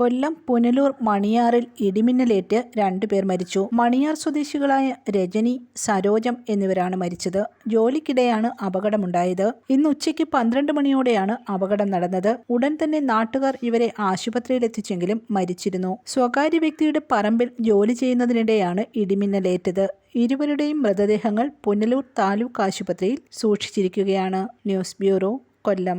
കൊല്ലം പുനലൂർ മണിയാറിൽ ഇടിമിന്നലേറ്റ് രണ്ടുപേർ മരിച്ചു. മണിയാർ സ്വദേശികളായ രജനി സരോജം എന്നിവരാണ് മരിച്ചത്. ജോലിക്കിടെയാണ് അപകടമുണ്ടായത്. ഇന്ന് ഉച്ചയ്ക്ക് പന്ത്രണ്ട് മണിയോടെയാണ് അപകടം നടന്നത്. ഉടൻ തന്നെ നാട്ടുകാർ ഇവരെ ആശുപത്രിയിലെത്തിച്ചെങ്കിലും മരിച്ചിരുന്നു. സ്വകാര്യ വ്യക്തിയുടെ പറമ്പിൽ ജോലി ചെയ്യുന്നതിനിടെയാണ് ഇടിമിന്നലേറ്റത്. ഇരുവരുടെയും മൃതദേഹങ്ങൾ പുനലൂർ താലൂക്ക് ആശുപത്രിയിൽ സൂക്ഷിച്ചിരിക്കുകയാണ്. News bureau Kollam.